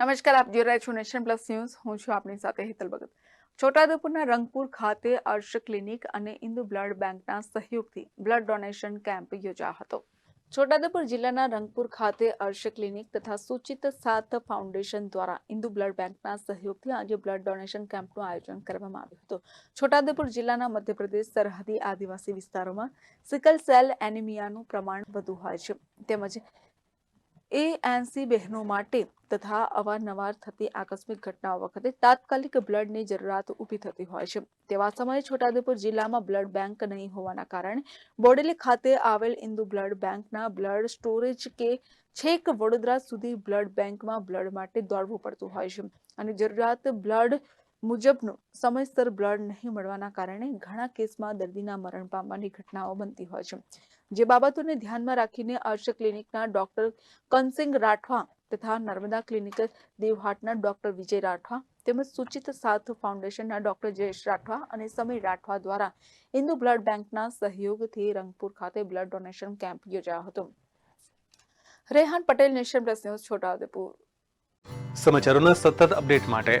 નમસ્કાર, આપ જોઈ રહ્યા છો નેશન પ્લસ ન્યૂઝ. હું છું આપની સાથે હેતલ ભગત. છોટાઉદેપુરના રંગપુર ખાતે અર્શ ક્લિનિક અને ઇન્દુ બ્લડ બેંકના સહયોગથી બ્લડ ડોનેશન કેમ્પ યોજાયો હતો. છોટાઉદેપુર જિલ્લાના રંગપુર ખાતે અર્શ ક્લિનિક તથા સૂચિત સાત ફાઉન્ડેશન દ્વારા ઇન્દુ બ્લડ બેંકના સહયોગથી આજે બ્લડ ડોનેશન કેમ્પનું આયોજન કરવામાં આવ્યું હતું. છોટાઉદેપુર જિલ્લાના મધ્યપ્રદેશ, સરહદી આદિવાસી વિસ્તારોમાં સિકલ સેલ એનિમિયાનું પ્રમાણ વધુ હોય છે. તેમજ એએનસી બહેનો માટે તથા અવારનવાર થતી આકસ્મિક ઘટનાઓ વખતે તાત્કાલિક બ્લડની જરૂરિયાત ઊભી થતી હોય છે. તેવા સમયે છોટાઉદેપુર જિલ્લામાં બ્લડ બેંક નહીં હોવાના કારણે બોડેલી ખાતે આવેલ ઇન્દુ બ્લડ બેંકના બ્લડ સ્ટોરેજ કે છેક વડોદરા સુધી બ્લડ બેંકમાં બ્લડ માટે દોડવું પડતું હોય છે. અને જરૂરિયાત બ્લડ મુજબનું સમયસર બ્લડ નહીં મળવાના કારણે ઘણા કેસમાં દર્દીના મરણ પામવાની ઘટનાઓ બનતી હોય છે. જે બાબતોને ધ્યાનમાં રાખીને અર્શ ક્લિનિકના ડોક્ટર કનસિંગ રાઠવા તથા નર્મદા ક્લિનિક દેવહાટના ડોક્ટર વિજય રાઠવા તેમજ સૂચિત સાથ ફાઉન્ડેશનના ડોક્ટર જયેશ રાઠવા અને સમીર રાઠવા દ્વારા હિન્દુ બ્લડ બેંકના સહયોગથી રંગપુર ખાતે બ્લડ ડોનેશન કેમ્પ યોજાયો હતો. Rehan Patel nation plus news, Chhota Udepur. સમાચારોના સતત અપડેટ માટે